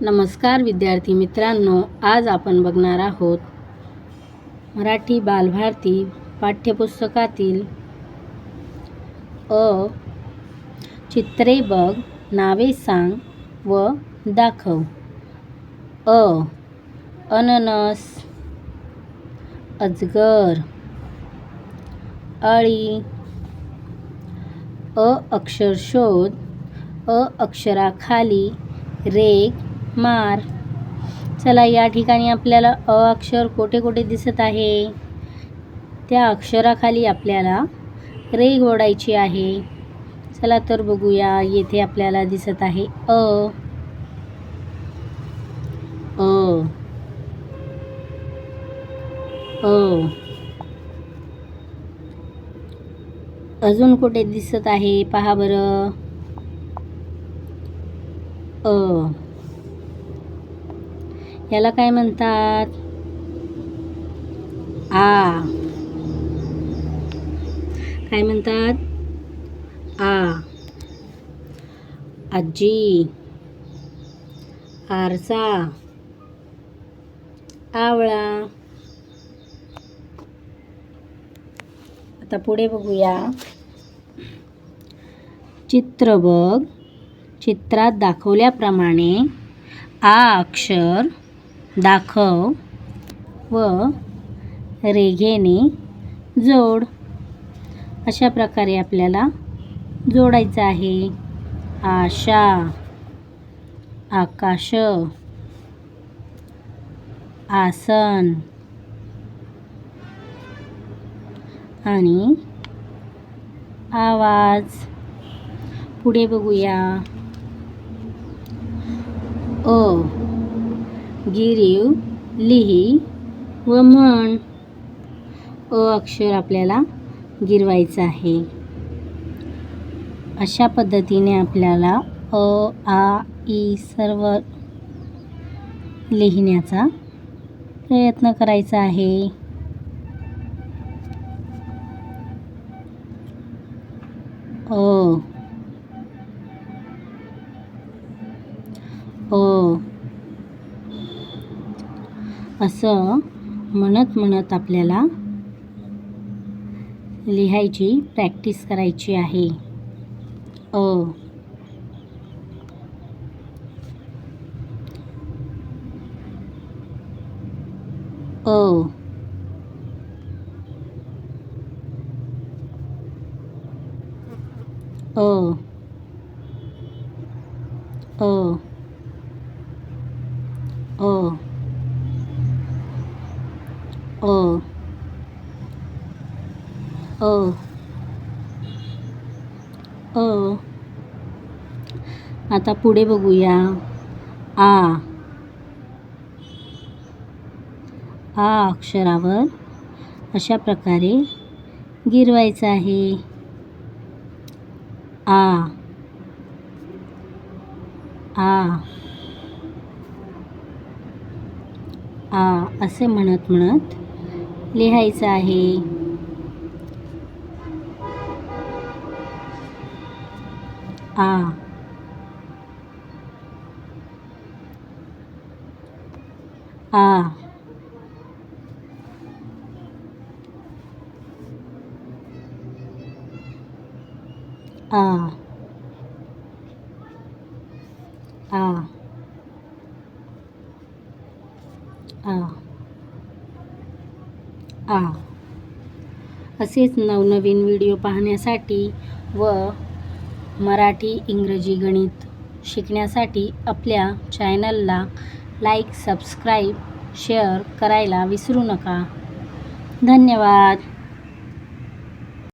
नमस्कार विद्यार्थी मित्रांनो आज आपण बघणार आहोत मराठी बालभारती पाठ्यपुस्तकातील अ चित्रे बघ नावे सांग व दाखव. अ अननस अजगर अळी अ अक्षर शोध अ अक्षराखाली रेग मार. चला या ठिकाणी आपल्याला अ अक्षर कोठे कोठे दिसत आहे? त्या अक्षराखाली आपल्याला रे ओढायची आहे. चला तर बघूया येथे आपल्याला दिसत आहे अ. अ. अ. अजून कुठे दिसत आहे? पहा बरं. अ. याला काय म्हणतात? आ. काय म्हणतात? आ. आजी. आरसा. आवळा. आता पुढे बघूया. चित्र बघ. चित्रात दाखवल्याप्रमाणे आ अक्षर दाखव व रेघेने जोड. अशा प्रकारे आपल्याला जोडायचं आहे. आशा आकाश आसन आणि आवाज. पुढे बघूया. अ गिरीव लिही व म्हण. अ अक्षर आपल्याला गिरवायचं आहे. अशा पद्धतीने आपल्याला अ आ ई सर्व लिहिण्याचा प्रयत्न करायचा आहे. ओ अ. असं म्हणत म्हणत आपल्याला लिहायची प्रॅक्टिस करायची आहे. अ. अ. अ. अ. अ. ओ ओ अ. आता पुढे बघूया. आ. आ अक्षरावर अशा प्रकारे गिरवायचं आहे. आ. आ. आ. असे म्हणत म्हणत लिहायचं आहे आ आ à à à आ असेच नवनवीन व्हिडिओ पाहण्यासाठी व मराठी इंग्रजी गणित शिकण्यासाठी आपल्या चॅनलला लाईक सबस्क्राईब शेअर करायला विसरू नका. धन्यवाद.